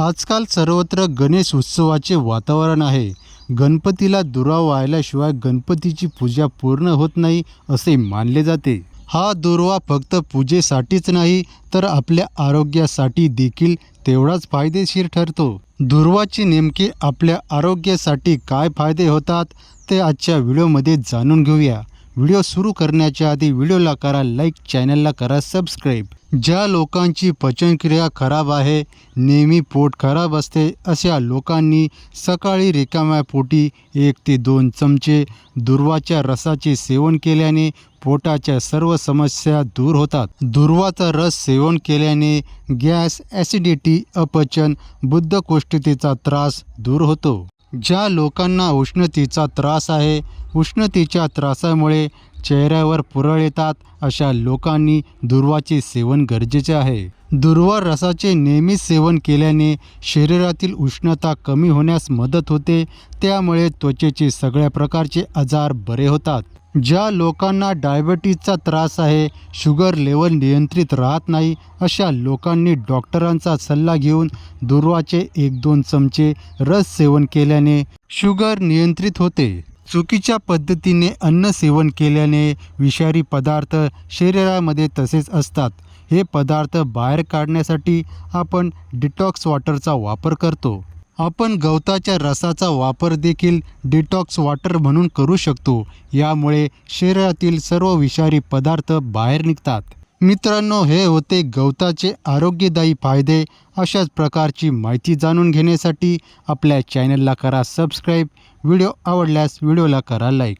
आजकाल सर्वत्र गणेश उत्सवाचे वातावरण आहे. गणपतीला दुरावा आल्याशिवाय गणपतीची पूजा पूर्ण होत नाही असे मानले जाते. हा दुर्वा फक्त पूजेसाठीच नाही तर आपल्या आरोग्यासाठी देखील तेवढाच फायदेशीर ठरतो. दुर्वाचे नेमके आपल्या आरोग्यासाठी काय फायदे होतात ते आजच्या व्हिडिओमध्ये जाणून घेऊया. व्हिडिओ सुरू करण्याच्या आधी व्हिडिओला करा लाईक चॅनलला करा सबस्क्राईब ज्या लोकांची पचनक्रिया खराब आहे नेहमी पोट खराब असते अशा लोकांनी सकाळी रिकाम्या पोटी एक ते दोन चमचे दुर्वाच्या रसाचे सेवन केल्याने पोटाच्या सर्व समस्या दूर होतात. दुर्वाचा रस सेवन केल्याने गॅस ॲसिडिटी अपचन बुद्धकोष्ठतेचा त्रास दूर होतो. ज्या लोकांना उष्णतेचा त्रास आहे उष्णतेच्या त्रासामुळे चेहऱ्यावर पुरळ येतात अशा लोकांनी दुर्वाचे सेवन गरजेचे आहे. दुर्वा रसाचे नेहमी सेवन केल्याने शरीरातील उष्णता कमी होण्यास मदत होते त्यामुळे त्वचेचे सगळ्या प्रकारचे आजार बरे होतात. ज्या लोकांना डायबिटीजचा त्रास आहे शुगर लेवल नियंत्रित राहत नाही अशा लोकांनी डॉक्टरांचा सल्ला घेऊन दुर्वाचे एक दोन चमचे रस सेवन केल्याने शुगर नियंत्रित होते. चुकीच्या पद्धतीने अन्न सेवन केल्याने विषारी पदार्थ शरीरामध्ये तसेच असतात. हे पदार्थ बाहेर काढण्यासाठी आपण डिटॉक्स वॉटरचा वापर करतो. आपण गवताच्या रसाचा वापर देखील डिटॉक्स वॉटर म्हणून करू शकतो. यामुळे शरीरातील सर्व विषारी पदार्थ बाहेर निघतात. मित्रांनो हे होते गवताचे आरोग्यदायी फायदे. अशाच प्रकारची माहिती जाणून घेण्यासाठी आपल्या चॅनलला करा सबस्क्राईब व्हिडिओ आवडल्यास व्हिडिओला करा लाईक